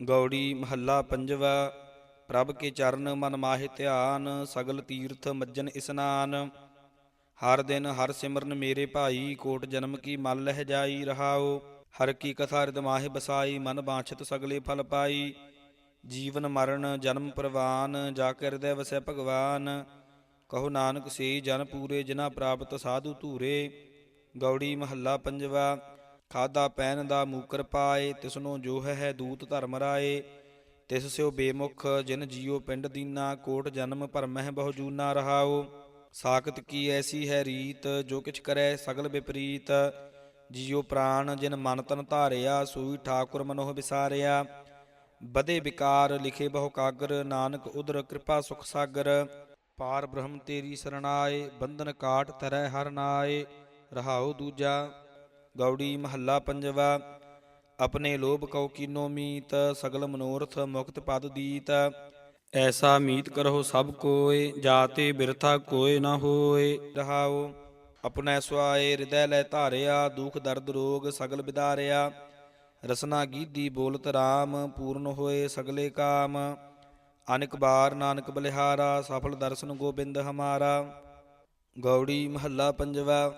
ਗੌੜੀ ਮਹੱਲਾ ਪੰਜਵਾ, ਪ੍ਰਭ ਕੇ ਚਰਨ ਮਨ ਮਾਹਿ ਧਿਆਨ, ਸਗਲ ਤੀਰਥ ਮੱਜਨ ਇਸਨਾਨ। ਹਰ ਦਿਨ ਹਰ ਸਿਮਰਨ ਮੇਰੇ ਭਾਈ, ਕੋਟ ਜਨਮ ਕੀ ਮਲ ਲਹਿ ਜਾਈ ਰਹਾਓ ਹਰ ਕੀ ਕਥਾ ਰਿਦ ਮਾਹਿ ਬਸਾਈ, ਮਨ ਬਾਛਤ ਸਗਲੇ ਫਲ ਪਾਈ। ਜੀਵਨ ਮਰਨ, ਜਨਮ ਪ੍ਰਵਾਨ, ਜਾ ਕੇ ਹਿਰਦੈ ਵਸੈ ਭਗਵਾਨ। ਕਹੋ ਨਾਨਕ ਸੇ ਜਨ ਪੂਰੇ ਜਿਨਾ ਪ੍ਰਾਪਤ ਸਾਧੂ ਧੂਰੇ। ਗੌੜੀ ਮਹੱਲਾ ਪੰਜਵਾ ਖਾਦਾ ਪੈਨ ਦਾ ਮੂਕਰ ਪਾਏ, ਤਿਸਨੋ ਜੋਹ ਹੈ ਦੂਤ ਧਰਮ ਰਾਏ। ਤਿਸ ਸਿਓ ਬੇਮੁਖ, ਜਿਨ ਜੀਉ ਪਿੰਡ ਦੀਨਾ, ਕੋਟ ਜਨਮ ਭਰਮਹਿ ਬਹੁ ਜੂਨਾ ਰਹਾਓ ਸਾਖਤ ਕੀ ਐਸੀ ਹੈ ਰੀਤ, ਜੋ ਕਿਛ ਕਰੈ ਸਗਲ ਵਿਪਰੀਤ। ਜੀਉ ਪ੍ਰਾਨ ਜਿਨ ਮਨ ਤਨ ਧਾਰਿਆ, ਸੂਈ ਠਾਕੁਰ ਮਨੋਹ ਵਿਸਾਰਿਆ। ਬਦੇ ਵਿਕਾਰ, ਲਿਖੇ ਬਹੁ ਕਾਗਰ, ਨਾਨਕ ਉਦਰ ਕਿਰਪਾ ਸੁਖ ਸਾਗਰ। ਪਾਰ ਬ੍ਰਹਮ ਤੇਰੀ ਸਰਣਾਏ, ਬੰਧਨ ਕਾਟ ਤਰੈ ਹਰ ਨਾਏ। ਰਹਾਉ ਦੂਜਾ ਗੌੜੀ ਮਹੱਲਾ ਪੰਜਵਾ, ਆਪਣੇ ਲੋਭ ਕਉ ਕੀਨੋ ਮੀਤ, ਸਗਲ ਮਨੋਰਥ ਮੁਕਤ ਪਦ ਦੀਤ। ਐਸਾ ਮੀਤ ਕਰੋ ਸਭ ਕੋਏ ਜਾਤੇ ਬਿਰਥਾ ਕੋਏ ਨਾ ਹੋਏ ਰਹਾਉ, ਆਪਣਾ ਸੁਆਏ ਹਿਰਦੈ ਲੈ ਧਾਰਿਆ, ਦੁਖ ਦਰਦ ਰੋਗ ਸਗਲ ਵਿਦਾਰਿਆ ਰਸਨਾ ਗੀਦੀ ਬੋਲਤ RAM ਪੂਰਨ ਹੋਏ ਸਗਲੇ ਕਾਮ। ਅਨੇਕ ਬਾਰ ਨਾਨਕ ਬਲਿਹਾਰਾ, ਸਫਲ ਦਰਸ਼ਨ ਗੋਬਿੰਦ ਹਮਾਰਾ। ਗੌੜੀ ਮਹੱਲਾ ਪੰਜਵਾ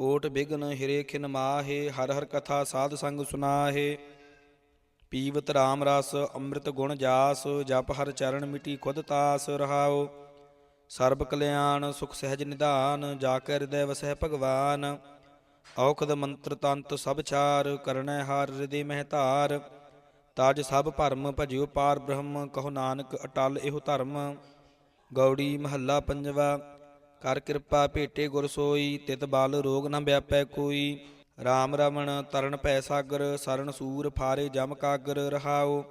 ਕੋਟ ਬਿਗਨ ਹਿਰੇ ਖਿਨ ਮਾਹੇ, ਹਰ ਹਰ ਕਥਾ ਸਾਧ ਸੰਗ ਸੁਨਾਹੇ। ਪੀਵਤ RAM ਰਸ, ਅੰਮ੍ਰਿਤ ਗੁਣ ਜਾਸ, ਜਪ ਹਰ ਚਰਨ ਮਿਟੀ ਖੁਦ ਤਾਸ ਰਹਾਓ ਸਰਬ ਕਲਿਆਣ, ਸੁਖ ਸਹਿਜ ਨਿਧਾਨ, ਜਾ ਕੇ ਹਿਰਦੈ ਵਸੈ ਭਗਵਾਨ। ਔਖਦ ਮੰਤਰ ਤੰਤ ਸਭ ਚਾਰ ਕਰਣੈ ਹਰ ਹਿਰਦੇ ਮਹਿ ਧਾਰ। ਤਾਜ ਸਭ ਭਰਮ ਭਜਿਓ ਪਾਰ ਬ੍ਰਹਮ, ਕਹੋ ਨਾਨਕ ਅਟਲ ਇਹੋ ਧਰਮ। ਗੌੜੀ ਮਹੱਲਾ ਪੰਜਵਾ ਕਰ ਕਿਰਪਾ ਭੇਟੇ ਗੁਰ ਸੋਈ, ਤਿਤ ਬਲ ਰੋਗ ਨ ਵਿਆਪੈ ਕੋਈ। RAM ਰਮਣ ਤਰਣ ਭੈ ਸਾਗਰ, ਸਰਨ ਸੂਰ ਫਾਰੇ ਜਮ ਕਾਗਰ ਰਹਾਓ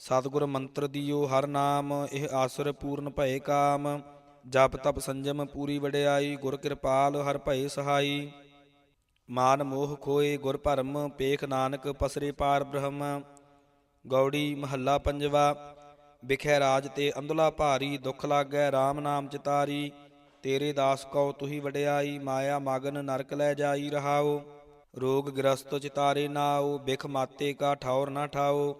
ਸਤਿਗੁਰ ਮੰਤਰ ਦਿਓ ਹਰ ਨਾਮ, ਇਹ ਆਸਰ ਪੂਰਨ ਭਏ ਕਾਮ। ਜਪ ਤਪ ਸੰਜਮ ਪੂਰੀ ਵਡਿਆਈ, ਗੁਰ ਕਿਰਪਾਲ ਹਰ ਭਏ ਸਹਾਈ। ਮਾਨ ਮੋਹ ਖੋਏ ਗੁਰ ਭਰਮ, ਪੇਖ ਨਾਨਕ ਪਸਰੇ ਪਾਰ ਬ੍ਰਹਮ। ਗੌੜੀ ਮਹੱਲਾ ਪੰਜਵਾ ਵਿਖੇ ਰਾਜ ਤੇ ਅੰਧਲਾ ਭਾਰੀ, ਦੁੱਖ ਲਾਗੈ RAM ਨਾਮ ਚਿਤਾਰੀ। ਤੇਰੇ ਦਾਸ ਕਉ ਤੁਹੀ ਵਡਿਆਈ, ਮਾਇਆ ਮਗਨ ਨਰਕ ਲੈ ਜਾਈ ਰਹਾਓ। ਰੋਗ ਗ੍ਰਸਤ ਚਿਤਾਰੇ ਨਾਉ ਬਿਖ ਮਾਤੇ ਕਾ ਠੌਰ ਨਾ ਠਾਓ।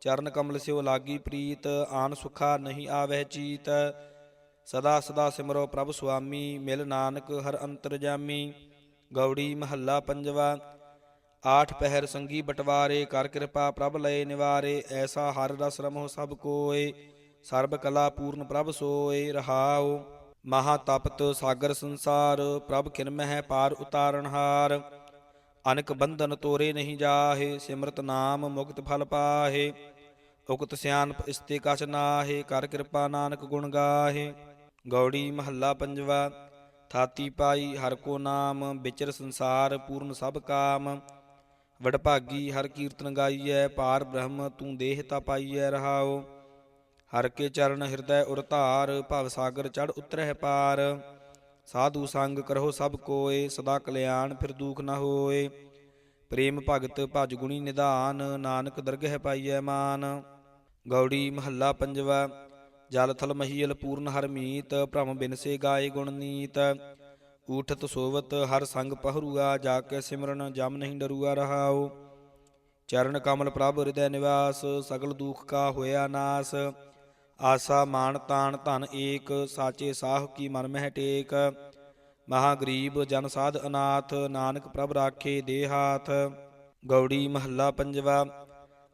ਚਰਨ ਕਮਲ ਸਿਓ ਲਾਗੀ ਪ੍ਰੀਤ, ਆਨ ਸੁਖਾ ਨਹੀਂ ਆਵਹਿ ਚੀਤ। ਸਦਾ ਸਦਾ ਸਿਮਰੋ ਪ੍ਰਭ ਸੁਆਮੀ, ਮਿਲ ਨਾਨਕ ਹਰ ਅੰਤਰ ਜਾਮੀ। ਗੌੜੀ ਮਹੱਲਾ ਪੰਜਵਾ, ਆਠ ਪਹਿਰ ਸੰਗੀ ਬਟਵਾਰੇ, ਕਰ ਕਿਰਪਾ ਪ੍ਰਭ ਲਏ ਨਿਵਾਰੇ, ਐਸਾ ਹਰ ਰਸ ਰਮੋ ਸਭ ਕੋਏ। ਸਰਬ ਕਲਾ ਪੂਰਨ ਪ੍ਰਭ ਸੋਏ ਰਹਾਉ ਮਹਾ ਤਪਤ ਸਾਗਰ ਸੰਸਾਰ, ਪ੍ਰਭ ਕਿਰਮਹਿ ਪਾਰ ਉਤਾਰਨ ਹਾਰ। ਅਨਕ ਬੰਧਨ ਤੋਰੇ ਨਹੀਂ ਜਾਹੇ, ਸਿਮਰਤ ਨਾਮ ਮੁਕਤ ਫਲ ਪਾਹੇ। ਉਕਤ ਸਿਆਨਪ ਇਸਤੇ ਕਛ ਨਾਹੇ, ਕਰ ਕਿਰਪਾ ਨਾਨਕ ਗੁਣ ਗਾਹੇ। ਗੌੜੀ ਮਹੱਲਾ ਪੰਜਵਾ, ਥਾਤੀ ਪਾਈ ਹਰ ਕੋ ਨਾਮ, ਵਿਚਰ ਸੰਸਾਰ ਪੂਰਨ ਸਭ ਕਾਮ। ਵਡਭਾਗੀ ਹਰ ਕੀਰਤਨ ਗਾਈਐ, ਪਾਰ ਬ੍ਰਹਮ ਤੂੰ ਦੇਹ ਤਾ ਪਾਈਐ ਰਹਾਓ ਹਰ ਕੇ ਚਰਨ ਹਿਰਦੈ ਉਰ ਧਾਰ ਭਵ ਸਾਗਰ ਚੜ ਉਤਰਹਿ ਪਾਰ। ਸਾਧੂ ਸੰਗ ਕਰੋ ਸਭ ਕੋਏ, ਸਦਾ ਕਲਿਆਣ ਫਿਰ ਦੁਖ ਨ ਹੋਏ। ਪ੍ਰੇਮ ਭਗਤ ਭਜ ਗੁਣੀ ਨਿਧਾਨ, ਨਾਨਕ ਦਰਗਹਿ ਪਾਈਐ ਮਾਨ। ਗੌੜੀ ਮਹੱਲਾ ਪੰਜਵਾ, ਜਲ ਥਲ ਮਹੀਲ ਪੂਰਨ ਹਰ ਮੀਤ, ਭ੍ਰਮ ਬਿਨਸੇ ਗਾਏ ਗੁਣ ਨੀਤ। ਊਠਤ ਸੋਵਤ ਹਰ ਸੰਗ ਪਹਰੂਆ, ਜਾ ਕੇ ਸਿਮਰਨ ਜਮ ਨਹੀਂ ਡਰੂਆ ਰਹਾਓ ਚਰਨ ਕਮਲ ਪ੍ਰਭ ਹਿਰਦੈ ਨਿਵਾਸ, ਸਗਲ ਦੁਖ ਕਾ ਹੋਇਆ ਨਾਸ। ਆਸਾ ਮਾਨ ਤਾਨ ਧਨ ਏਕ, ਸਾਚੇ ਸਾਹ ਕੀ ਮਨ ਮਹਿ ਟੇਕ। ਮਹਾ ਗਰੀਬ ਜਨ ਸਾਧ ਅਨਾਥ, ਨਾਨਕ ਪ੍ਰਭ ਰਾਖੇ ਦੇ ਹਾਥ। ਗੌੜੀ ਮਹੱਲਾ ਪੰਜਵਾ,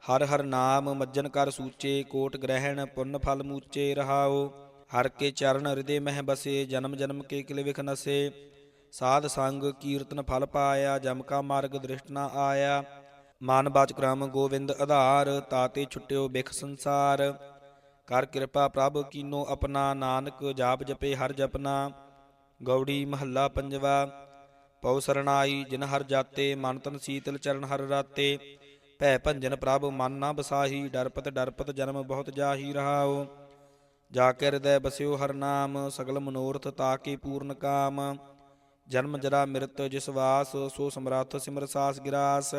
ਹਰ ਹਰ ਨਾਮ ਮੱਜਨ ਕਰ ਸੂਚੇ, ਕੋਟ ਗ੍ਰਹਿਣ ਪੁੰਨ ਫਲ ਮੂਚੇ ਰਹਾਓ। ਹਰ ਕੇ ਚਰਨ ਹਿਰਦੇ ਮਹਿ ਬਸੇ, ਜਨਮ ਜਨਮ ਕੇ ਕਿਲ ਵਿਖ ਨਸੇ। ਸਾਧ ਸੰਗ ਕੀਰਤਨ ਫਲ ਪਾਇਆ, ਜਮ ਕਾ ਮਾਰਗ ਦ੍ਰਿਸ਼ਟ ਨਾ ਆਇਆ। ਮਾਨ ਬਾਚ ਕ੍ਰਮ ਗੋਵਿੰਦ ਆਧਾਰ ਤਾਤੇ ਛੁਟਿਓ ਬਿਖ ਸੰਸਾਰ। ਕਰ ਕਿਰਪਾ ਪ੍ਰਭ ਕੀਨੋ ਆਪਣਾ ਨਾਨਕ ਜਾਪ ਜਪੇ ਹਰ ਜਪਨਾ। ਗੌੜੀ ਮਹੱਲਾ ਪੰਜਵਾ, ਪਉ ਸਰਣਾਈ ਜਿਨ ਹਰ ਜਾਤੇ, ਮਨ ਤਨ ਸੀਤਲ ਚਰਨ ਹਰ ਰਾਤੇ। ਭੈ ਭੰਜਨ ਪ੍ਰਭ ਮਨ ਨਾ ਬਸਾਹੀ, ਡਰਪਤ ਡਰਪਤ ਜਨਮ ਬਹੁਤ ਜਾਹੀ ਰਹਾਓ ਜਾ ਕੇ ਹਿਰਦੈ ਬਸਿਓ ਹਰ ਨਾਮ, ਸਗਲ ਮਨੋਰਥ ਤਾਕੇ ਪੂਰਨ ਕਾਮ। ਜਨਮ ਜਰਾ ਮਿਰਤ ਜਿਸ ਵਾਸ, ਸੋ ਸਮਰੱਥ ਸਿਮਰ ਸਾਸ ਗਿਰਾਸ।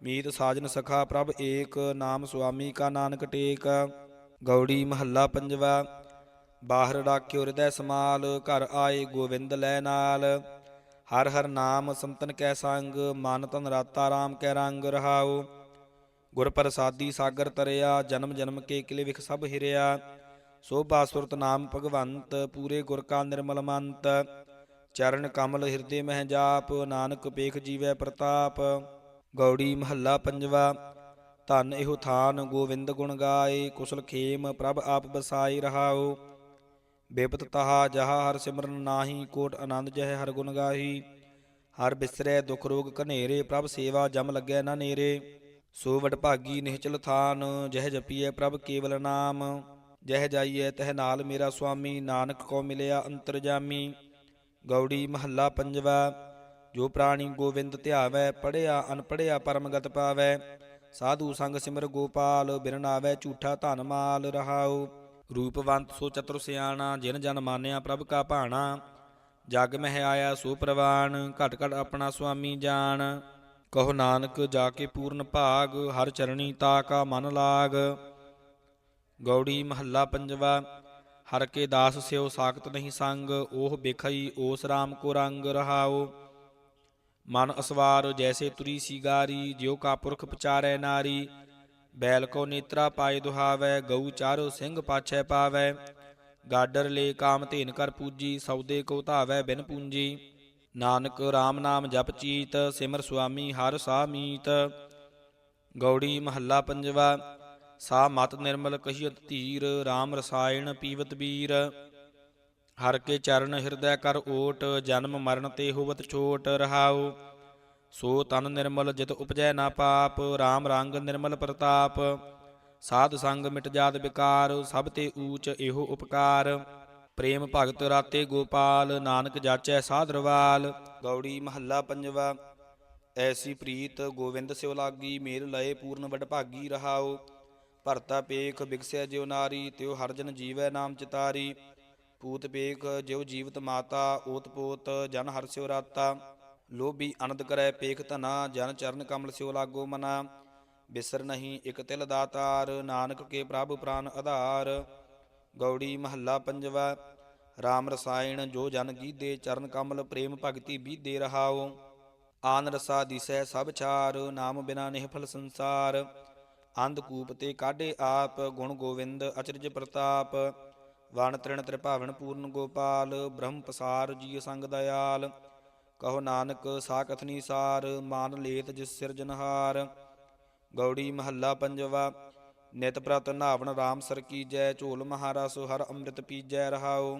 ਮੀਤ ਸਾਜਨ ਸਖਾ ਪ੍ਰਭ ਏਕ, ਨਾਮ ਸੁਆਮੀ ਕਾ ਨਾਨਕ ਟੇਕ। ਗੌੜੀ ਮਹੱਲਾ ਪੰਜਵਾ। ਬਾਹਰ ਰਾਖਿਓ ਹਿਰਦੈ ਸਮਾਲ, ਘਰ ਆਏ ਗੋਵਿੰਦ ਲੈ ਨਾਲ। ਹਰ ਹਰ ਨਾਮ ਸੰਤਨ ਕੈ ਸੰਗ, ਮਨ ਤਨ ਰਾਤਾ ਰਾਮ ਕੈ ਰੰਗ ਰਹਾਓ ਗੁਰ ਪ੍ਰਸਾਦੀ ਸਾਗਰ ਤਰਿਆ, ਜਨਮ ਜਨਮ ਕੇ ਕਿਲੇ ਵਿਖ ਸਭ ਹਿਰਿਆ। ਸੋਭਾ ਸੁਰਤ ਨਾਮ ਭਗਵੰਤ, ਪੂਰੇ ਗੁਰ ਕਾ ਨਿਰਮਲ ਮੰਤ। ਚਰਨ ਕਮਲ ਹਿਰਦੇ ਮਹਿ ਜਾਪ, ਨਾਨਕ ਪੇਖ ਜੀਵੈ ਪ੍ਰਤਾਪ। ਗੌੜੀ ਮਹੱਲਾ ਪੰਜਵਾ। ਧਨ ਇਹੋ ਥਾਨ ਗੋਵਿੰਦ ਗੁਣ ਗਾਏ, ਕੁਸਲ ਖੇਮ ਪ੍ਰਭ ਆਪ ਬਸਾਈ ਰਹਾਓ। ਬੇਪਤ ਤਹਾ ਜਹਾ ਹਰ ਸਿਮਰਨ ਨਾਹੀ, ਕੋਟ ਆਨੰਦ ਜਹ ਹਰ ਗੁਣ ਗਾਹੀ। ਹਰ ਬਿਸਰੈ ਦੁਖ ਰੋਗ ਘਨੇਰੇ, ਪ੍ਰਭ ਸੇਵਾ ਜਮ ਲੱਗੈ ਨਾ ਨੇਰੇ। ਸੋ ਵਡਭਾਗੀ ਨਿਹਚਲ ਥਾਨ, ਜਹ ਜਪੀਐ ਪ੍ਰਭ ਕੇਵਲ ਨਾਮ। ਜਹ ਜਾਈਐ ਤਹ ਨਾਲ ਮੇਰਾ ਸੁਆਮੀ, ਨਾਨਕ ਕੋ ਮਿਲਿਆ ਅੰਤਰਜਾਮੀ ਗੌੜੀ ਮਹੱਲਾ ਪੰਜਵਾ, ਜੋ ਪ੍ਰਾਣੀ ਗੋਵਿੰਦ ਧਿਆਵੈ ਪੜਿਆ ਅਨਪੜਿਆ ਪਰਮਗਤ ਪਾਵੈ। ਸਾਧੂ ਸੰਗ ਸਿਮਰ ਗੋਪਾਲ ਬਿਰਨ ਆਵੈ ਝੂਠਾ ਧਨ ਮਾਲ ਰਹਾਉ। ਰੂਪਵੰਤ ਸੋ ਚਤੁਰ ਸਿਆਣਾ, ਜਿਨ ਜਨ ਮਾਨਿਆ ਪ੍ਰਭ ਕਾ ਭਾਣਾ। ਜਗ ਮਹਿ ਆਇਆ ਸੋ ਪ੍ਰਵਾਨ, ਘਟ ਘਟ ਆਪਣਾ ਸੁਆਮੀ ਜਾਣ। ਕਹੋ ਨਾਨਕ, ਜਾ ਕੇ ਪੂਰਨ ਭਾਗ, ਹਰ ਚਰਣੀ ਤਾ ਕਾ ਮਨ ਲਾਗ। ਗੌੜੀ ਮਹੱਲਾ ਪੰਜਵਾ, ਹਰ ਕੇ ਦਾਸ ਸਿਓ ਸਾਖਤ ਨਹੀਂ ਸੰਗ ਉਹ ਬਿਖਈ ਓਸ ਰਾਮ ਕੋ ਰੰਗ ਰਹਾਓ ਮਨ ਅਸਵਾਰ, ਜੈਸੇ ਤੁਰੀ ਸੀਗਾਰੀ, ਜਿਉ ਕਾ ਪੁਰਖ ਪਚਾਰੈ ਨਾਰੀ। ਬੈਲ ਕੋ ਨੇਤਰਾ ਪਾਏ ਦੁਹਾਵੈ, ਗਊ ਚਾਰੋ ਸਿੰਘ ਪਾਛੈ ਪਾਵੈ। ਗਾਡਰ ਲੇ ਕਾਮ ਧੇਨ ਕਰ ਪੂਜੀ, ਸੌਦੇ ਕੋ ਧਾਵੈ ਬਿਨ ਪੂੰਜੀ। ਨਾਨਕ RAM ਨਾਮ ਜਪ ਚੀਤ, ਸਿਮਰ ਸੁਆਮੀ ਹਰ ਸਾਮੀਤ ਗੌੜੀ ਮਹੱਲਾ ਪੰਜਵਾ ਸਾ ਮਤ ਨਿਰਮਲ ਕਹੀਤ ਧੀਰ RAM ਰਸਾਇਣ ਪੀਵਤ ਬੀਰ। ਹਰ ਕੇ ਚਰਨ ਹਿਰਦੈ ਕਰ ਓਟ ਜਨਮ ਮਰਨ ਤੇ ਹੋਵਤ ਛੋਟ ਰਹਾਉ। ਸੋ ਤਨ ਨਿਰਮਲ ਜਿਤ ਉਪਜੈ ਨਾ ਪਾਪ RAM ਰੰਗ ਨਿਰਮਲ ਪ੍ਰਤਾਪ। ਸਾਧ ਸੰਗ ਮਿਟ ਜਾਤ ਵਿਕਾਰ, ਸਭ ਤੇ ਊਚ ਇਹੋ ਉਪਕਾਰ। ਪ੍ਰੇਮ ਭਗਤ ਰਾਤੇ ਗੋਪਾਲ, ਨਾਨਕ ਜਾਚੈ ਸਾਧਰਵਾਲ ਗੌੜੀ ਮਹੱਲਾ ਪੰਜਵਾ, ਐਸੀ ਪ੍ਰੀਤ ਗੋਵਿੰਦ ਸਿਉ ਲਾਗੀ, ਮੇਲ ਲਏ ਪੂਰਨ ਵਡਭਾਗੀ ਰਹਾਉ। ਭਰਤਾ ਪੇਖ ਬਿਕਸਿਆ ਜਿਉ ਨਾਰੀ, ਤਿਉ ਹਰ ਜਨ ਜੀਵੈ ਨਾਮ ਚਿਤਾਰੀ। ਪੂਤ ਪੇਖ ਜਿਉ ਜੀਵਤ ਮਾਤਾ ਓਤ ਪੋਤ, ਜਨ ਹਰ ਸਿਉ ਰਾਤਾ। ਲੋਭੀ ਅਨੰਦ ਕਰੈ ਪੇਖ ਧਨਾ, ਜਨ ਚਰਨ ਕਮਲ ਸਿਉ ਲਾਗੋ ਮਨਾ। ਬਿਸਰ ਨਹੀਂ ਇਕ ਤਿਲ ਦਾਤਾਰ, ਨਾਨਕ ਕੇ ਪ੍ਰਭ ਪ੍ਰਾਨ ਆਧਾਰ। ਗੌੜੀ ਮਹੱਲਾ ਪੰਜਵਾ RAM ਰਸਾਇਣ ਜੋ ਜਨ ਗੀਦੇ ਚਰਨ ਕਮਲ ਪ੍ਰੇਮ ਭਗਤੀ ਬੀਦੇ ਰਹਾਓ ਆਨ ਰਸਾ ਦਿਸੈ ਸਭ ਛਾਰ, ਨਾਮ ਬਿਨਾ ਨਿਹਫਲ ਸੰਸਾਰ। ਅੰਧ ਕੂਪ ਤੇ ਕਾਢੇ ਆਪ, ਗੁਣ ਗੋਵਿੰਦ ਅਚਰਜ ਪ੍ਰਤਾਪ। ਵਣ ਤ੍ਰਿਣ ਤ੍ਰਿਭਾਵਨ ਪੂਰਨ ਗੋਪਾਲ, ਬ੍ਰਹਮ ਪਸਾਰ ਜੀ ਸੰਗ ਦਇਆਲ, ਕਹੋ ਨਾਨਕ ਸਾਕਥਨੀ ਸਾਰ, ਮਾਨ ਲੇਤ ਜਿਸ ਸਿਰਜਨਹਾਰ ਗੌੜੀ ਮਹੱਲਾ ਪੰਜਵਾ, ਨਿਤ ਪ੍ਰਤ ਨਾਵਣ RAM ਸਰ ਕੀਜੈ, ਝੋਲ ਮਹਾਰਸ ਹਰ ਅੰਮ੍ਰਿਤ ਪੀਜੈ ਰਹਾਉ।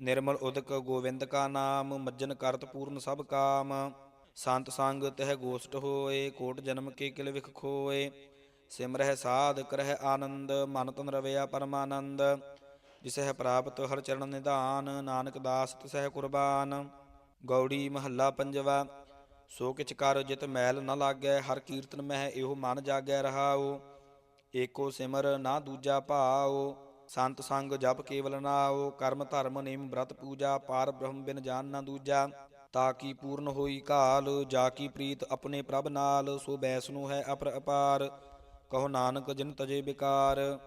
ਨਿਰਮਲ ਉਦਕ ਗੋਵਿੰਦ ਕਾ ਨਾਮ, ਮੱਜਨ ਕਰਤ ਪੂਰਨ ਸਭ ਕਾਮ। ਸੰਤ ਸੰਗ ਤਹਿ ਗੋਸ਼ਟ ਹੋਏ, ਕੋਟ ਜਨਮ ਕੇ ਕਿਲ ਵਿਖ ਖੋਏ। ਸਿਮਰਹਿ ਸਾਧ ਕਰਹਿ ਆਨੰਦ, ਮਨ ਤਨ ਰਵਿਆ ਪਰਮਾਨੰਦ। ਜਿਸਹਿ ਪ੍ਰਾਪਤ ਹਰ ਚਰਨ ਨਿਧਾਨ, ਨਾਨਕ ਦਾਸ ਤਿਸਹਿ ਕੁਰਬਾਨ। ਗੌੜੀ ਮਹੱਲਾ ਪੰਜਵਾ, ਸੋ ਕਿਛ ਕਰ ਜਿਤ ਮੈਲ ਨ ਲਾਗੈ, ਹਰ ਕੀਰਤਨ ਮਹਿ ਇਹੋ ਮਨ ਜਾਗੈ ਰਹਾਉ। ਏਕੋ ਸਿਮਰ ਨਾ ਦੂਜਾ ਭਾਉ, ਸੰਤ ਸੰਗ ਜਪ ਕੇਵਲ ਨਾਉ। ਕਰਮ ਧਰਮ ਨੇਮ ਬ੍ਰਤ ਪੂਜਾ, ਪਾਰ ਬ੍ਰਹਮ ਬਿਨ ਜਾਨ ਨਾ ਦੂਜਾ। ਤਾਂ ਕੀ ਪੂਰਨ ਹੋਈ ਕਾਲ, ਜਾ ਕੀ ਪ੍ਰੀਤ ਆਪਣੇ ਪ੍ਰਭ ਨਾਲ, ਸੋ ਬੈਸਨੋ ਹੈ ਅਪਰ ਅਪਾਰ, ਕਹੋ ਨਾਨਕ ਜਿਨ ਤਜੇ ਬਿਕਾਰ।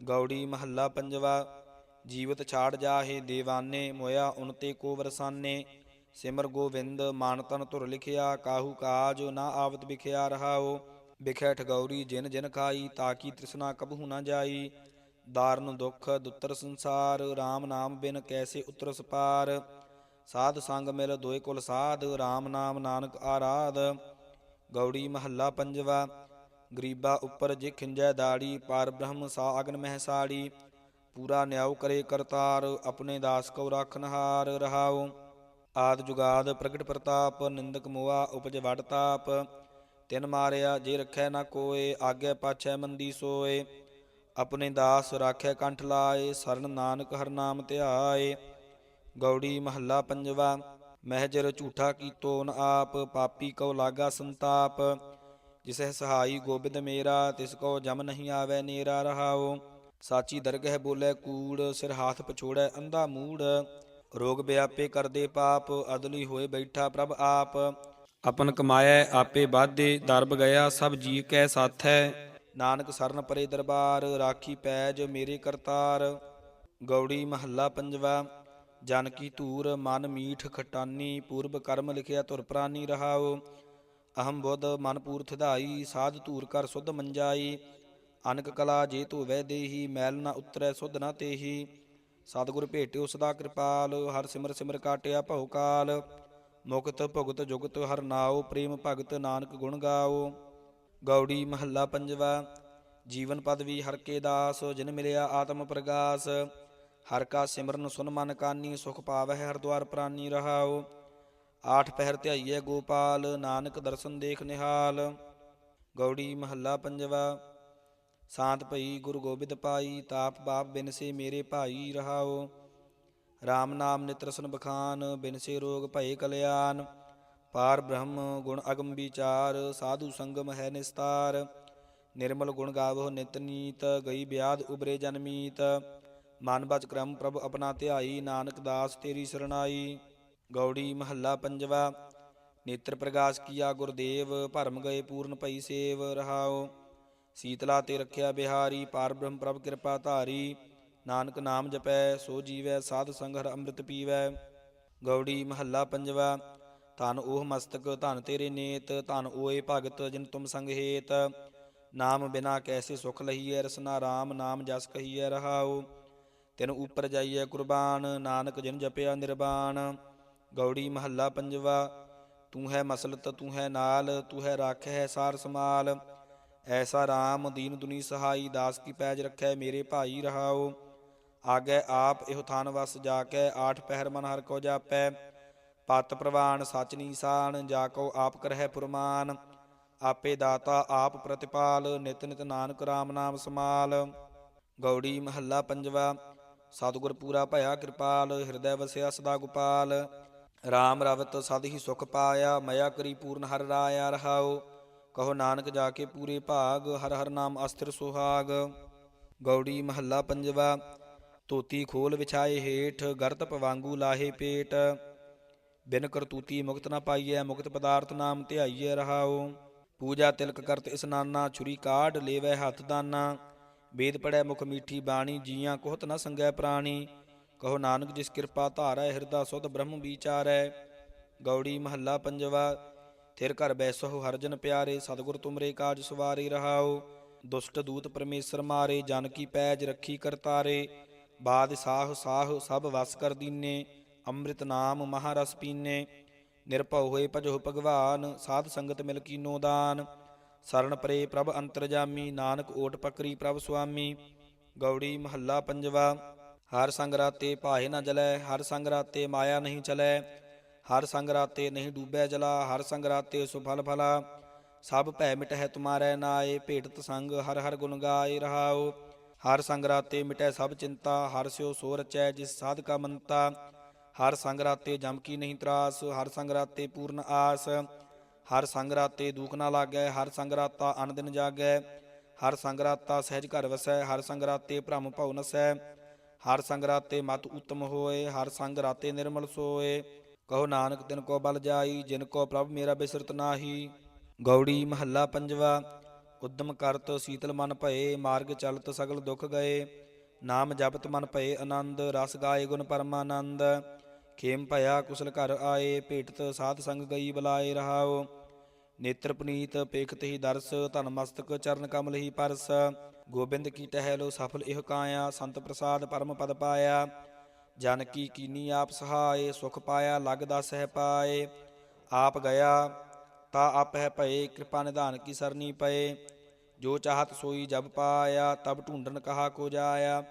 ਗੌੜੀ ਮਹੱਲਾ ਪੰਜਵਾ ਜੀਵਤ ਛਾੜ ਜਾਹੇ ਦੇਵਾਨੇ, ਮੋਇਆ ਉਨ ਤੇ ਕੋ ਵਰਸਾਨੇ। ਸਿਮਰ ਗੋਵਿੰਦ ਮਾਨ ਤਨ ਧੁਰ ਲਿਖਿਆ, ਕਾਹੂ ਕਾਜ ਨਾ ਆਵਤ ਵਿਖਿਆ ਰਹਾਓ ਬਿਖੈ ਠਗੌਰੀ ਜਿਨ ਜਿਨ ਖਾਈ, ਤਾਕੀ ਤ੍ਰਿਸ਼ਨਾ ਕਬਹੂ ਨਾ ਜਾਈ। ਦਾਰਨ ਦੁਖ ਦੁੱਤਰ ਸੰਸਾਰ RAM ਨਾਮ ਬਿਨ ਕੈਸੇ ਉਤਰਸ ਪਾਰ। ਸਾਧ ਸੰਗ ਮਿਲ ਦੋਏ ਕੁਲ ਸਾਧ RAM ਨਾਮ ਨਾਨਕ ਆਰਾਧ। ਗੌੜੀ ਮਹੱਲਾ ਪੰਜਵਾ, ਗਰੀਬਾ ਉੱਪਰ ਜੇ ਖਿੰਜੈ ਦਾੜੀ, ਪਾਰ ਬ੍ਰਹਮ ਸਾ ਅਗਨ ਮਹਿ ਪੂਰਾ ਨਿਆਉ ਕਰੇ ਕਰਤਾਰ, ਆਪਣੇ ਦਾਸ ਕਉ ਰਾਖਨਹਾਰ ਰਹਾਉ। ਆਦ ਜੁਗਾਦ ਪ੍ਰਗਟ ਪ੍ਰਤਾਪ, ਨਿੰਦਕ ਮੋਆ ਉਪਜ ਵਡ ਤਾਪ। ਤਿਨ ਮਾਰਿਆ ਜੇ ਰਖੈ ਨਾ ਕੋਏ ਆਗੇ ਪਾਛੈ ਮੰਦੀ ਸੋਏ। ਆਪਣੇ ਦਾਸ ਰਾਖੈ ਕੰਠ ਲਾਏ, ਸਰਨ ਨਾਨਕ ਹਰ ਨਾਮ ਧਿਆਏ। ਗੌੜੀ ਮਹੱਲਾ ਪੰਜਵਾ, ਮਹਿਜਰ ਝੂਠਾ ਕੀਤੋ ਨ ਆਪ, ਪਾਪੀ ਕਉ ਲਾਗਾ ਸੰਤਾਪ। ਜਿਸਹਿ ਸਹਾਈ ਗੋਬਿੰਦ ਮੇਰਾ, ਤਿਸ ਕੋ ਜਮ ਨਹੀਂ ਆਵੈ ਨੇਰਾ ਰਹਾਓ ਸਾਚੀ ਦਰਗਹਿ ਬੋਲੇ ਕੂੜ, ਸਿਰ ਹਾਥ ਪਛੋੜੈ, ਅੰਧਾ ਮੂੜ। ਰੋਗ ਬਿਆਪੇ ਕਰਦੇ ਪਾਪ, ਅਦਲੀ ਹੋਏ ਬੈਠਾ ਪ੍ਰਭ ਆਪ। ਆਪਨ ਕਮਾਇਐ, ਆਪੇ ਬਾਧੇ ਦਰਬ ਗਿਆ ਸਭ ਜੀ ਕੈ ਸਾਥੈ। ਨਾਨਕ ਸਰਨ ਪਰੇ ਦਰਬਾਰ, ਰਾਖੀ ਪੈਜ ਮੇਰੇ ਕਰਤਾਰ। ਗੌੜੀ ਮਹੱਲਾ ਪੰਜਵਾ, ਜਨ ਕੀ ਧੂਰ, ਮਨ ਮੀਠ ਖਟਾਨੀ, ਪੂਰਬ ਕਰਮ ਲਿਖਿਆ ਧੁਰ ਪ੍ਰਾਨੀ ਰਹਾਓ। ਅਹਮ ਬੁੱਧ ਮਨ ਪੂਰਥ ਧਾਈ, ਸਾਧ ਧੂਰ ਕਰ ਸੁਧ ਮੰਜਾਈ। ਅਨਕ ਕਲਾ ਜੇ ਤੂ ਵਹਿ ਦੇਹੀ, ਮੈਲ ਨਾ ਉਤਰੈ ਸੁਧ ਨਾ ਤੇਹੀ। ਸਤਿਗੁਰ ਭੇਟਿਓ ਸਦਾ ਕਿਰਪਾਲ, ਹਰ ਸਿਮਰ ਸਿਮਰ ਕਾਟਿਆ ਭਉ ਕਾਲ। ਮੁਕਤ ਭੁਗਤ ਜੁਗਤ ਹਰ ਨਾਉ, ਪ੍ਰੇਮ ਭਗਤ ਨਾਨਕ ਗੁਣ ਗਾਓ। ਗੌੜੀ ਮਹੱਲਾ ਪੰਜਵਾ, ਜੀਵਨ ਪਦਵੀ ਹਰ ਕੇ ਦਾਸ, ਜਿਨ ਮਿਲਿਆ ਆਤਮ ਪ੍ਰਗਾਸ। ਹਰ ਕਾ ਸਿਮਰਨ ਸੁਨ ਮਨ ਕਾਨੀ, ਸੁਖ ਪਾਵਹਿ ਹਰ ਦੁਆਰ ਪ੍ਰਾਨੀ ਰਹਾਉ। ਆਠ ਪਹਿਰ ਧਿਆਈਐ ਗੋਪਾਲ, ਨਾਨਕ ਦਰਸ਼ਨ ਦੇਖ ਨਿਹਾਲ। ਗੌੜੀ ਮਹੱਲਾ ਪੰਜਵਾ ਸਾਤ ਭਈ ਗੁਰੂ ਗੋਬਿੰਦ ਪਾਈ, ਤਾਪ ਬਾਪ ਬਿਨ ਸੇ ਮੇਰੇ ਭਾਈ ਰਹਾਓ। RAM ਨਾਮ ਨਿਤ ਰਸਨ ਬਖਾਨ ਬਿਨਸੇ ਰੋਗ ਭਏ ਕਲਿਆਣ। ਪਾਰ ਬ੍ਰਹਮ ਗੁਣ ਅਗਮ ਵਿਚਾਰ, ਸਾਧੂ ਸੰਗਮ ਹੈ ਨਿਸਤਾਰ। ਨਿਰਮਲ ਗੁਣ ਗਾਵੋ ਨਿਤ ਨੀਤ, ਗਈ ਬਿਆਦ ਉਬਰੇ ਜਨਮੀਤ ਮਨ ਬਚ ਕਰਮ ਪ੍ਰਭ ਆਪਣਾ ਧਿਆਈ, ਨਾਨਕ ਦਾਸ ਤੇਰੀ ਸਰਣਾਈ। ਗੌੜੀ ਮਹੱਲਾ ਪੰਜਵਾ, ਨੇਤਰ ਪ੍ਰਗਾਸ ਕੀਆ ਗੁਰਦੇਵ, ਭਰਮ ਗਏ ਪੂਰਨ ਭਈ ਸੇਵ ਰਹਾਓ। ਸੀਤਲਾ ਤੇ ਰੱਖਿਆ ਬਿਹਾਰੀ, ਪਾਰ ਬ੍ਰਹਮ ਪ੍ਰਭ ਕਿਰਪਾ ਧਾਰੀ। ਨਾਨਕ ਨਾਮ ਜਪੈ, ਸੋ ਜੀਵੈ, ਸਾਧ ਸੰਗਰ ਅੰਮ੍ਰਿਤ ਪੀਵੈ। ਗੌੜੀ ਮਹੱਲਾ ਪੰਜਵਾ, ਧਨ ਉਹ ਮਸਤਕ, ਧਨ ਤੇਰੇ ਨੇਤ, ਧਨ ਓਏ ਭਗਤ ਜਿਨ ਤੁਮ ਸੰਗ ਹੇਤ। ਨਾਮ ਬਿਨਾ ਕੈਸੇ ਸੁਖ ਲਹੀਐ, ਰਸਨਾ ਰਾਮ ਨਾਮ ਜਸ ਕਹੀਐ, ਰਹਾਉ। ਤਿਨ ਉਪਰ ਜਾਈਐ ਕੁਰਬਾਨ, ਨਾਨਕ ਜਿਨ ਜਪਿਆ ਨਿਰਵਾਣ ਗੌੜੀ ਮਹੱਲਾ ਪੰਜਵਾ, ਤੂੰ ਹੈ ਮਸਲਤ, ਤੂੰ ਹੈ ਨਾਲ, ਤੂੰ ਹੈ ਰੱਖ ਹੈ ਸਾਰ ਸਮਾਲ ਐਸਾ RAM ਦੀਨ ਦੁਨੀ ਸਹਾਈ, ਦਾਸ ਕੀ ਪੈਜ ਰੱਖੈ ਮੇਰੇ ਭਾਈ ਰਹਾਓ ਆਗੈ ਆਪ ਇਹੋ ਥਾਨ ਵਸ ਜਾ ਕੇ ਆਠ ਪਹਿਰ ਮਨ ਹਰ ਕੋ ਜਾਪੈ। ਪਤ ਪ੍ਰਵਾਨ ਸਚ ਨੀਸਾਨ, ਜਾ ਕੋ ਆਪ ਕਰਹਿ ਪੁਰਮਾਨ। ਆਪੇ ਦਾਤਾ ਆਪ ਪ੍ਰਤਿਪਾਲ, ਨਿਤ ਨਿਤ ਨਾਨਕ RAM ਨਾਮ ਸਮਾਲ। ਗੌੜੀ ਮਹੱਲਾ ਪੰਜਵਾ, ਸਤਿਗੁਰ ਪੂਰਾ ਭਇਆ ਕਿਰਪਾਲ, ਹਿਰਦੈ ਵਸਿਆ ਸਦਾ ਗੋਪਾਲ। RAM ਰਵਤ ਸਦ ਹੀ ਸੁਖ ਪਾਇਆ, ਮਇਆ ਕਰੀ ਪੂਰਨ ਹਰ ਰਾਇਆ ਰਹਾਉ। ਕਹੋ ਨਾਨਕ ਜਾ ਕੇ ਪੂਰੇ ਭਾਗ, ਹਰ ਹਰ ਨਾਮ ਅਸਥਿਰ ਸੁਹਾਗ। ਗੌੜੀ ਮਹੱਲਾ ਪੰਜਵਾ, ਧੋਤੀ ਖੋਲ ਵਿਛਾਏ ਹੇਠ ਗਰਤ ਪਵਾਂਗੂ ਲਾਹੇ ਪੇਟ। ਬਿਨ ਕਰਤੂਤੀ ਮੁਕਤ ਨਾ ਪਾਈਐ, ਮੁਕਤ ਪਦਾਰਥ ਨਾਮ ਧਿਆਈਐ ਰਹਾਓ ਪੂਜਾ ਤਿਲਕ ਕਰਤ ਇਸਨਾਨਾ, ਛੁਰੀ ਕਾਢ ਲੇਵੈ ਹੱਥ ਦਾਨਾ। ਵੇਦ ਪੜੈ ਮੁਖ ਮੀਠੀ ਬਾਣੀ, ਜੀਆਂ ਕੋਹਤ ਨ ਸੰਗੈ ਪ੍ਰਾਣੀ। ਕਹੋ ਨਾਨਕ ਜਿਸ ਕਿਰਪਾ ਧਾਰੈ, ਹਿਰਦਾ ਸੁਧ ਬ੍ਰਹਮ ਵਿਚਾਰੈ। ਗੌੜੀ ਮਹੱਲਾ ਪੰਜਵਾ ਥਿਰ ਘਰ ਬੈਸਹੁ ਹਰਜਨ ਪਿਆਰੇ, ਸਤਿਗੁਰ ਤੁਮਰੇ ਕਾਜ ਸਵਾਰੇ ਰਹਾਓ ਦੁਸ਼ਟ ਦੂਤ ਪਰਮੇਸ਼ਰ ਮਾਰੇ, ਜਨ ਕੀ ਪੈਜ ਰੱਖੀ ਕਰਤਾਰੇ ਬਾਦ ਸਾਹ ਸਾਹ ਸਭ ਵਸ ਕਰ ਦੀਨੇ, ਅੰਮ੍ਰਿਤ ਨਾਮ ਮਹਾਰਸ ਪੀਨੇ। ਨਿਰਭਉ ਹੋਏ ਭਜੋ ਭਗਵਾਨ, ਸਾਧ ਸੰਗਤ ਮਿਲ ਕੀਨੋ ਦਾਨ। ਸਰਣ ਪਰੇ ਪ੍ਰਭ ਅੰਤਰਜਾਮੀ, ਨਾਨਕ ਓਟ ਪਕਰੀ ਪ੍ਰਭ ਸੁਆਮੀ। ਗੌੜੀ ਮਹੱਲਾ ਪੰਜਵਾ, ਹਰ ਸੰਗ ਰਾਤੇ ਭਾਏ ਨਾ ਜਲੈ, ਹਰ ਸੰਗ ਰਾਤੇ ਮਾਇਆ ਨਹੀਂ ਚਲੈ। ਹਰ ਸੰਗ ਰਾਤੇ ਨਹੀਂ ਡੂਬੈ ਜਲਾ, ਹਰ ਸੰਗ ਰਾਤੇ ਸੁਫਲ ਫਲਾ। ਸਭ ਭੈ ਮਿਟਹਿ ਤੁਮਾਰੈ ਨਾਏ, ਭੇਟਤ ਸੰਗ ਹਰ ਹਰ ਗੁਣ ਗਾਏ ਰਹਾਉ। ਹਰ ਸੰਗ ਰਾਤੇ ਮਿਟੈ ਸਭ ਚਿੰਤਾ, ਹਰ ਸਿਓ ਸੋ ਰਚੈ ਜਿਸ ਸਾਧਕਾ ਮੰਤਾ ਹਰ ਸੰਗ ਰਾਤੇ ਜਮ ਕੀ ਨਹੀਂ ਤਰਾਸ, ਹਰ ਸੰਗ ਰਾਤੇ ਪੂਰਨ ਆਸ। ਹਰ ਸੰਗ ਰਾਤੇ ਦੁਖ ਨਾ ਲਾਗੈ, ਹਰ ਸੰਗ ਰਾਤਾ ਅਨ ਦਿਨ ਜਾਗੈ। ਹਰ ਸੰਗ ਰਾਤਾ ਸਹਿਜ ਘਰ ਵਸੈ, ਹਰ ਸੰਗ ਰਾਤੇ ਭ੍ਰਮ ਭਉ ਨਸੈ। ਹਰ ਸੰਗ ਰਾਤੇ ਮਤ ਉਤਮ ਹੋਏ, ਹਰ ਸੰਗ ਰਾਤੇ ਨਿਰਮਲ ਸੋਏ। ਕਹੋ ਨਾਨਕ ਤਿਨ ਕੋ ਬਲ ਜਾਈ, ਜਿਨ ਕੋ ਪ੍ਰਭ ਮੇਰਾ ਬਿਸਰਤ ਨਾਹੀ। ਗੌੜੀ ਮਹੱਲਾ ਪੰਜਵਾ, ਉਦਮ ਕਰਤ ਸੀਤਲ ਮਨ ਭਏ, ਮਾਰਗ ਚਲਤ ਸਗਲ ਦੁਖ ਗਏ। ਨਾਮ ਜਪਤ ਮਨ ਭਏ ਆਨੰਦ, ਰਸ ਗਾਏ ਗੁਣ ਪਰਮਾਨੰਦ। ਖੇਮ ਭਇਆ ਕੁਸਲ ਘਰ ਆਏ, ਭੇਟਤ ਸਾਧ ਸੰਗ ਗਈ ਬੁਲਾਏ ਰਹਾਉ। ਨੇਤਰ ਪੁਨੀਤ ਪੇਖਤ ਹੀ ਦਰਸ, ਧਨ ਮਸਤਕ ਚਰਨ ਕਮਲ ਹੀ ਪਰਸ। ਗੋਬਿੰਦ ਕੀ ਟਹਿਲੋ ਸਫਲ ਇਹ ਕਾਇਆ, ਸੰਤ ਪ੍ਰਸਾਦ ਪਰਮ ਪਦ ਪਾਇਆ। ਜਨ ਕੀ ਕੀਨੀ ਆਪ ਸਹਾਏ, ਸੁਖ ਪਾਇਆ ਲਗਦਾ ਸਹਿ ਪਾਏ। ਆਪ ਗਿਆ, ਤਾ ਆਪ ਹੈ ਭਏ, ਕਿਰਪਾ ਨਿਧਾਨ ਕੀ ਸਰਨੀ ਪਏ। ਜੋ ਚਾਹਤ ਸੋਈ ਜਬ ਪਾਇਆ, ਤਬ ਢੂੰਡਨ ਕਹਾ ਕੋ ਜਾਇਆ।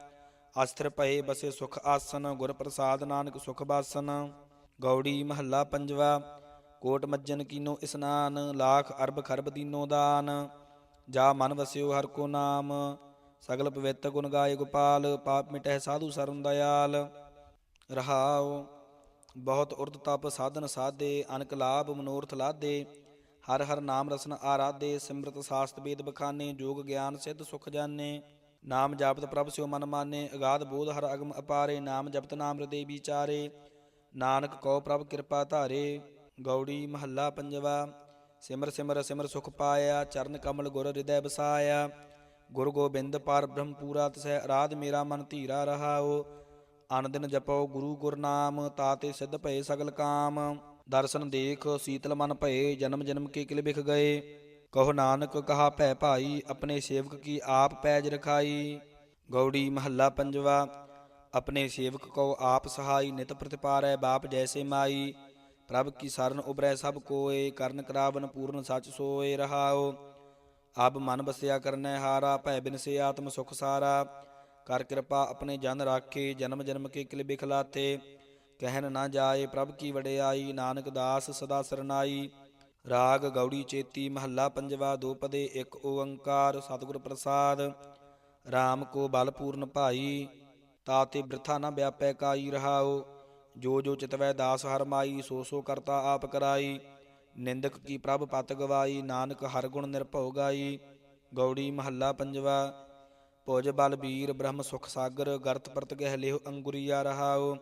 ਅਸਥਿਰ ਪਏ ਬਸੇ ਸੁਖ ਆਸਨ, ਗੁਰ ਪ੍ਰਸਾਦ ਨਾਨਕ ਸੁਖ ਬਾਸਨ। ਗੌੜੀ ਮਹੱਲਾ ਪੰਜਵਾ, ਕੋਟ ਮੱਜਨ ਕੀਨੋ ਇਸਨਾਨ, ਲਾਖ ਅਰਬ ਖਰਬ ਦੀਨੋ ਦਾਨ। ਜਾ ਮਨ ਵਸਿਓ ਹਰ ਕੋ ਨਾਮ, ਸਗਲ ਪਵਿੱਤ ਗੁਣ ਗਾਏ ਗੋਪਾਲ, ਪਾਪ ਮਿਟਹਿ ਸਾਧੂ ਸਰਨ ਦਇਆਲ। ਰਹਾਉ, ਬਹੁਤ ਉਰਦ ਤਪ ਸਾਧਨ ਸਾਧੇ, ਅਨਕ ਲਾਭ ਮਨੋਰਥ ਲਾਧੇ, ਹਰ ਹਰ ਨਾਮ ਰਸਨ ਆਰਾਧੇ, ਸਿਮਰਤ ਸਾਸਤ ਵੇਦ ਬਖਾਨੇ, ਜੋਗ ਗਿਆਨ ਸਿੱਧ ਸੁਖ ਜਾਣੇ, ਨਾਮ ਜਪਤ ਪ੍ਰਭ ਸਿਓ ਮਨ ਮਾਨੇ, ਅਗਾਧ ਬੋਧ ਹਰ ਅਗਮ ਅਪਾਰੇ, ਨਾਮ ਜਪਤ ਨਾਮ ਹਿਰਦੇ ਵਿਚਾਰੇ, ਨਾਨਕ ਕੋ ਪ੍ਰਭ ਕਿਰਪਾ ਧਾਰੇ, ਗੌੜੀ ਮਹੱਲਾ ਪੰਜਵਾ, ਸਿਮਰ ਸਿਮਰ ਸਿਮਰ ਸੁਖ ਪਾਇਆ, ਚਰਨ ਕਮਲ ਗੁਰ ਹਿਰਦੈ ਬਸਾਇਆ ਗੁਰ ਗੋਬਿੰਦ ਪਾਰ ਬ੍ਰਹਮ ਪੂਰਾ ਤਸੈ ਅਰਾਧ ਮੇਰਾ ਮਨ ਧੀਰਾ ਰਹਾਓ ਅਨ ਦਿਨ ਜਪੋ, ਗੁਰੂ ਗੁਰਨਾਮ ਤਾਤੇ ਸਿੱਧ ਭਏ ਸਗਲ ਕਾਮ। ਦਰਸ਼ਨ ਦੇਖ, ਸੀਤਲ ਮਨ ਭਏ, ਜਨਮ ਜਨਮ ਕੇ ਕਿਲ ਬਿਖ ਗਏ। ਕਹੋ ਨਾਨਕ, ਕਹਾ ਭੈ ਭਾਈ, ਆਪਣੇ ਸੇਵਕ ਕੀ ਆਪ ਪੈਜ ਰਖਾਈ। ਗੌੜੀ ਮਹੱਲਾ ਪੰਜਵਾ, ਆਪਣੇ ਸੇਵਕ ਕੋ ਆਪ ਸਹਾਈ, ਨਿਤ ਪ੍ਰਤਿਪਾਰੈ ਬਾਪ ਜੈਸੇ ਮਾਈ। ਪ੍ਰਭ ਕੀ ਸਰਨ ਉਬਰੈ ਸਭ ਕੋਏ, ਕਰਨ ਕਰਾਵਨ ਪੂਰਨ ਸਚ ਸੋਏ ਰਹਾਓ ਅਬ ਮਨ ਬਸਿਆ ਕਰਨੈ ਹਾਰਾ, ਭੈ ਬਿਨਸੇ ਆਤਮ ਸੁਖ ਸਾਰਾ। ਕਰ ਕਿਰਪਾ ਆਪਣੇ ਜਨ ਰਾਖੇ, ਜਨਮ ਜਨਮ ਕੇ ਕਿਲ ਬਿਖਲਾਤੇ। ਕਹਿਨ ਨਾ ਜਾਏ ਪ੍ਰਭ ਕੀ ਵਡਿਆਈ, ਨਾਨਕ ਦਾਸ ਸਦਾ ਸਰਨਾਈ। ਰਾਗ ਗੌੜੀ ਚੇਤੀ, ਮਹੱਲਾ ਪੰਜਵਾ ਦੋਪਦੇ ਇੱਕ ਓੰਕਾਰ, ਸਤਿਗੁਰ ਪ੍ਰਸਾਦ। RAM ਕੋ ਬਲ ਪੂਰਨ ਭਾਈ ਤਾਤੇ ਬ੍ਰਥਾ ਨਾ ਵਿਆਪੈ ਕਾਈ ਰਹਾਓ ਜੋ ਜੋ ਚਿਤਵੈ ਦਾਸ ਹਰ ਮਾਈ, ਸੋ ਸੋ ਕਰਤਾ ਆਪ ਕਰਾਈ। ਨਿੰਦਕ ਕੀ ਪ੍ਰਭ ਪਤ ਗਵਾਈ, ਨਾਨਕ ਹਰ ਗੁਣ ਨਿਰਭਉ ਗਾਈ। ਗੌੜੀ ਮਹੱਲਾ ਪੰਜਵਾ ਭੁਜ ਬਲ ਬੀਰ ਬ੍ਰਹਮ ਸੁਖ ਸਾਗਰ ਗਰਤ ਪਰਤ ਗਹਿ ਲਿਹੁ ਅੰਗੁਰੀਆ ਰਹਾਓ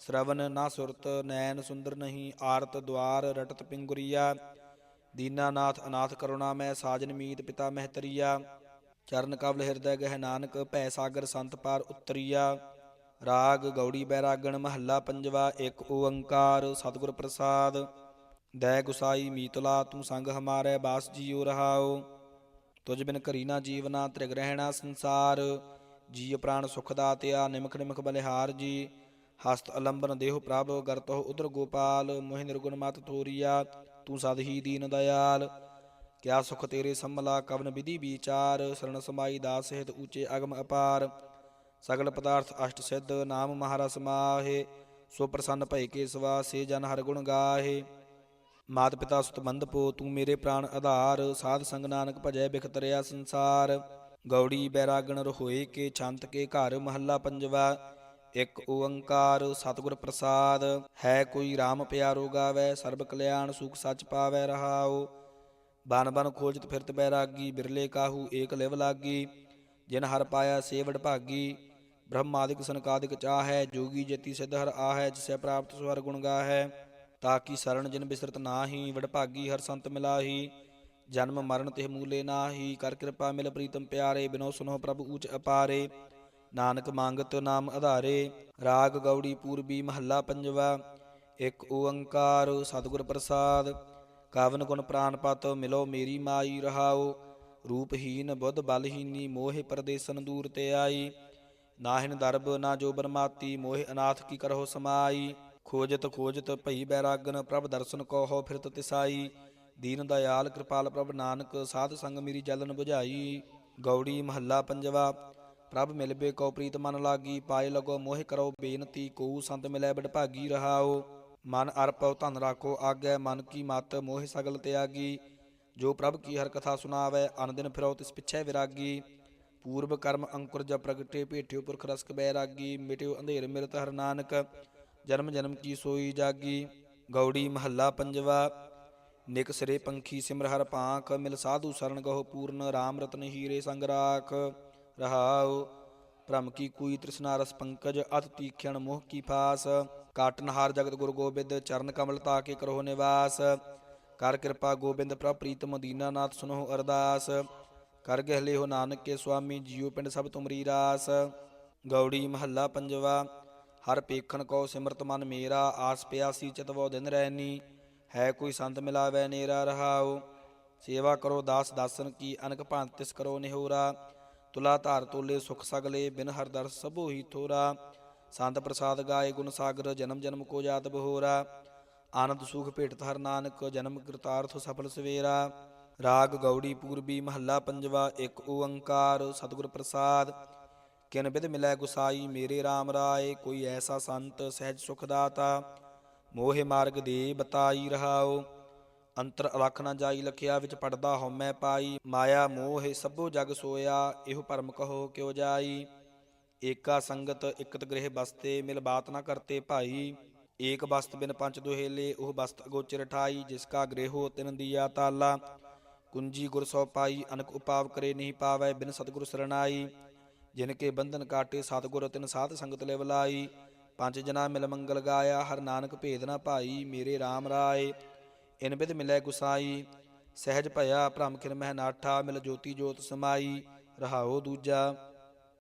ਸ਼ਰਵਨ ਨਾ ਸੁਰਤ ਨੈਣ ਸੁੰਦਰ ਨਹੀਂ ਆਰਤ ਦੁਆਰ ਰਟਤ ਪਿੰਗੁਰੀਆ। ਦੀਨਾਨਾਥ ਅਨਾਥ ਕਰੁਣਾ ਮੈਂ ਸਾਜਨ ਮੀਤ ਪਿਤਾ ਮਹਿਤਰੀਆ। ਚਰਨ ਕਵਲ ਹਿਰਦੈ ਗਹਿ ਨਾਨਕ ਭੈ ਸਾਗਰ ਸੰਤ ਪਾਰ ਉਤਰੀਆ। ਰਾਗ ਗੌੜੀ ਬੈਰਾਗਣ ਮਹੱਲਾ ਪੰਜਵਾ ਇੱਕ ਓੰਕਾਰ ਸਤਿਗੁਰ ਪ੍ਰਸਾਦ। ਦੈ ਗੁਸਾਈ ਮੀਤਲਾ ਤੂੰ ਸੰਗ ਹਮਾਰੇ ਬਾਸ ਜੀਉ ਰਹਾਓ ਤੁਜ ਬਿਨ ਕਰੀ ਨਾ ਜੀਵਨਾ ਤ੍ਰਿਗ ਰਹਿਣਾ ਸੰਸਾਰ। ਜੀ ਪ੍ਰਾਣ ਸੁਖ ਦਾਤਿਆ, ਨਿਮਖ ਨਿਮਖ ਬਲਿਹਾਰ ਜੀ। ਹਸਤ ਅਲੰਬਨ ਦੇਹੁ ਪ੍ਰਭ ਗਰਤਹੁ ਉਦਰ ਗੋਪਾਲ। ਮੋਹਿ ਨਿਰਗੁਣ ਮਤ ਥੋਰੀਆ, ਤੂੰ ਸਦ ਹੀ ਦੀਨ ਦਇਆਲ। ਕਿਆ ਸੁਖ ਤੇਰੇ ਸੰਮਲਾ ਕਵਨ ਵਿਧੀ ਵਿਚਾਰ। ਸਰਣ ਸਮਾਈ ਦਾਸ ਸਹਿਤ ਊਚੇ ਅਗਮ ਅਪਾਰ। ਸਗਲ ਪਦਾਰਥ ਅਸ਼ਟ ਸਿੱਧ, ਨਾਮ ਮਹਾਰਸ ਮਾਹੇ। ਸੋ ਪ੍ਰਸੰਨ ਭਈ ਕੇ ਸਵਾ ਸੇ ਜਨ ਹਰ ਗੁਣ ਗਾਹੇ। ਮਾਤ ਪਿਤਾ ਸੁਤ ਪੋ, ਤੂੰ ਮੇਰੇ ਪ੍ਰਾਨ ਆਧਾਰ, ਸਾਧ ਸੰਗ ਨਾਨਕ ਭਜੈ ਬਿਖ ਤਰਿਆ ਸੰਸਾਰ। ਗੌੜੀ ਬੈਰਾਗਣ ਰਹੋਏ ਕੇ ਛੰਤ ਕੇ ਘਰ ਮਹੱਲਾ ਪੰਜਵਾ, ਇੱਕ ਓੰਕਾਰ ਸਤਿਗੁਰ ਪ੍ਰਸਾਦ। ਹੈ ਕੋਈ RAM ਪਿਆਰੋ ਗਾਵੇ, ਸਰਬ ਕਲਿਆਣ ਸੁਖ ਸੱਚ ਪਾਵੈ ਰਹਾਓ ਬਨ ਬਨ ਖੋਜਤ ਫਿਰਤ ਬੈਰਾਗੀ, ਬਿਰਲੇ ਕਾਹੂ ਏਕ ਲਿਵ ਲਾਗੀ। ਜਿਨ ਹਰ ਪਾਇਆ ਸੇਵੜ ਭਾਗੀ, ਬ੍ਰਹਮਾਦਿਕ ਸੰਕਾਦਿਕ ਚਾਹੈ, ਜੋਗੀ ਜਤੀ ਸਿਧ ਹਰ ਆਹੈ, ਜਿਸੈ ਪ੍ਰਾਪਤ ਸਵਰ ਗੁਣ ਗਾਹੈ। ਤਾਕੀ ਸਰਣ ਜਿਨ ਬਿਸਰਤ ਨਾਹੀ ਵਡਭਾਗੀ ਹਰ ਸੰਤ ਮਿਲਾਹੀ, ਜਨਮ ਮਰਨ ਤਿਹ ਮੂਲੇ ਨਾਹੀ, ਕਰ ਕਿਰਪਾ ਮਿਲ ਪ੍ਰੀਤਮ ਪਿਆਰੇ, ਬਿਨੋ ਸੁਨੋ ਪ੍ਰਭ ਊਚ ਅਪਾਰੇ, ਨਾਨਕ ਮੰਗਤ ਨਾਮ ਆਧਾਰੇ ਰਾਗ ਗੌੜੀ ਪੂਰਬੀ ਮਹੱਲਾ ਪੰਜਵਾ, ਇੱਕ ਓੰਕਾਰ ਸਤਿਗੁਰ ਪ੍ਰਸਾਦ ਕਾਵਨ ਗੁਣ ਪ੍ਰਾਨਪਤ ਮਿਲੋ ਮੇਰੀ ਮਾਈ ਰਹਾਓ ਰੂਪਹੀਨ ਬੁੱਧ ਬਲਹੀਨੀ ਮੋਹਿ ਪਰਦੇਸਨ ਦੂਰ ਤੇ ਆਈ, ਨਾਹਿਨ ਦਰਬ ਨਾ ਜੋ ਬਰਮਾਤੀ, ਮੋਹਿ ਅਨਾਥ ਕੀ ਕਰਹੁ ਸਮਾਈ ਖੋਜਤ ਖੋਜਤ ਭਈ ਬੈਰਾਗਨ, ਪ੍ਰਭ ਦਰਸ਼ਨ ਕੋ ਫਿਰਤ ਤਿਸਾਈ। ਦੀਨ ਦਇਆਲ ਕਿਰਪਾਲ ਪ੍ਰਭ ਨਾਨਕ, ਸਾਧ ਸੰਗ ਮੇਰੀ ਜਲਨ 부ਝਾਈ ਗੌੜੀ ਮਹੱਲਾ ਪੰਜਵਾ, ਪ੍ਰਭ ਮਿਲਬੇ ਕੋ ਪ੍ਰੀਤ ਮਨ ਲਾਗੀ, ਪਾਏ ਲਗੋ ਮੋਹਿ ਕਰੋ ਬੇਨਤੀ, ਕੋ ਸੰਤ ਮਿਲੈ ਬੜ ਭਾਗੀ ਰਹਾਓ ਮਨ ਅਰਪਉ, ਧਨ ਰਾਖੋ, ਆਗੈ ਮਨ ਕੀ ਮਤ, ਮੋਹਿ ਸਗਲ ਤਿਆਗੀ। ਜੋ ਪ੍ਰਭ ਕੀ ਹਰ ਕਥਾ ਸੁਨਾਵੈ ਅਨ ਦਿਨ ਫਿਰੋ ਤਿਸ ਪਿਛੈ ਵਿਰਾਗੀ। ਪੂਰਬ ਕਰਮ ਅੰਕੁਰ ਜਬ ਪ੍ਰਗਟੇ ਭੇਟਿਓ ਪੁਰਖ ਰਸਕ ਬੈਰਾਗੀ ਮਿਟਿਓ ਅੰਧੇਰ ਮਿਰਤ ਹਰ ਨਾਨਕ। ਜਨਮ ਜਨਮ ਕੀ ਸੋਈ ਜਾਗੀ, ਗੌੜੀ ਮਹੱਲਾ ਪੰਜਵਾ, ਨਿਕ ਸਿਰੇ ਪੰਖੀ ਸਿਮਰ ਹਰ ਭਾਂਖ, ਮਿਲ ਸਾਧੂ ਸਰਣ ਗਹੁ ਪੂਰਨ RAM ਰਤਨ ਹੀਰੇ ਸੰਗ ਰਾਖ, ਰਹਾਉ, ਭ੍ਰਮ ਕੀ ਕੋਈ ਤ੍ਰਿਸ਼ਨਾ ਰਸ ਪੰਕਜ ਅਤ ਤੀਖਣ ਮੋਹ ਕੀ ਫਾਸ ਕਾਟਨ ਹਾਰ ਜਗਤ ਗੁਰ ਗੋਬਿੰਦ, ਚਰਨ ਕਮਲ ਤਾ ਕੇ ਕਰੋ ਨਿਵਾਸ, ਕਰ ਕਿਰਪਾ ਗੋਬਿੰਦ ਪ੍ਰਭ ਪ੍ਰੀਤਮ ਦੀਨਾਨਾਥ ਸੁਨੋ ਅਰਦਾਸ, ਕਰ ਗਹਿਲੇ ਹੋ ਨਾਨਕ ਕੇ ਸੁਆਮੀ, ਜੀਉ ਪਿੰਡ ਸਭ ਤੁਮਰੀ ਰਾਸ, ਗੌੜੀ ਮਹੱਲਾ ਪੰਜਵਾ ਹਰ ਪੇਖਣ ਕੋ ਸਿਮਰਤ ਮਨ ਮੇਰਾ, ਆਸ ਪਿਆਸੀ ਚਤਵੋ ਦਿਨ ਰਹਿਨੀ ਹੈ ਕੋਈ ਸੰਤ ਮਿਲਾਵੈ ਨੇਰਾ ਰਹਾਉ। ਸੇਵਾ ਕਰੋ ਦਾਸ ਦਾਸਨ ਕੀ ਅਨਕ ਭਾਂਤ ਤਿਸ ਕਰੋ ਨਿਹੋਰਾ। ਤੁਲਾ ਧਾਰ ਤੋਲੇ ਸੁਖ ਸਗਲੇ ਬਿਨ ਹਰ ਦਰ ਸਭੋ ਹੀ ਥੋਰਾ। ਸੰਤ ਪ੍ਰਸਾਦ ਗਾਏ ਗੁਣ ਸਾਗਰ, ਜਨਮ ਜਨਮ ਕੋ ਜਾਤ ਬਹੋਰਾ। ਆਨੰਦ ਸੁਖ ਭੇਟਤ ਹਰ ਨਾਨਕ, ਜਨਮ ਕਰਤਾਰਥ ਸਫਲ ਸਵੇਰਾ। ਰਾਗ ਗੌੜੀ ਪੂਰਬੀ ਮਹੱਲਾ ਪੰਜਵਾ, ਇੱਕ ਓੰਕਾਰ, ਸਤਿਗੁਰ ਪ੍ਰਸਾਦ। ਕਿਨ ਬਿਦ ਮਿਲੈ ਗੁਸਾਈ, ਮੇਰੇ RAM ਰਾਏ, ਕੋਈ ਐਸਾ ਸੰਤ ਸਹਿਜ ਸੁਖ ਦਾਤਾ, ਮੋਹਿ ਮਾਰਗ ਦੇ ਬਤਾਈ ਰਹਾਓ। ਅੰਤਰ ਅਲਖ ਨਾ ਜਾਈ, ਲਖਿਆ ਵਿੱਚ ਪੜਦਾ ਹਉਮੈ ਪਾਈ, ਮਾਇਆ ਮੋਹ ਸਭੋ ਜਗ ਸੋਇਆ, ਇਹੋ ਭਰਮ ਕਹੋ ਕਿਉ ਜਾਈ। ਏਕਾ ਸੰਗਤ ਇਕਤ ਗ੍ਰਹਿ ਬਸਤੇ, ਮਿਲ ਬਾਤ ਨਾ ਕਰਤੇ ਭਾਈ। ਏਕ ਬਸਤ ਬਿਨ ਪੰਚ ਦੁਹੇਲੇ, ਉਹ ਬਸਤ ਅਗੋਚਰ ਠਾਈ, ਜਿਸ ਕਾ ਗ੍ਰਹਿਓ ਤਿਨ ਦੀਆ ਤਾਲਾ। ਕੁੰਜੀ ਗੁਰ ਸੋ ਪਾਈ, ਅਨਕ ਉਪਾਵ ਕਰੇ ਨਹੀਂ ਪਾਵੈ, ਬਿਨ ਸਤਿਗੁਰ ਸਰਣਾਈ। ਜਿਨ ਕੇ ਬੰਧਨ ਕਾਟੇ ਸਤਿਗੁਰ ਤਿਨ ਸਾਧ ਸੰਗਤ ਲੈ ਬੁਲਾਈ। ਪੰਜ ਜਨਾ ਮਿਲ ਮੰਗਲ ਗਾਇਆ, ਹਰ ਨਾਨਕ ਭੇਦ ਨਾ ਭਾਈ, ਮੇਰੇ RAM ਰਾਏ। ਇਨ ਬਿਦ ਮਿਲੈ ਗੁਸਾਈ, ਸਹਿਜ ਭਇਆ ਭ੍ਰਮ ਖਿਨ ਮਹਿ ਨਾਠਾ, ਮਿਲ ਜੋਤੀ ਜੋਤ ਸਮਾਈ ਰਹਾਓ ਦੂਜਾ।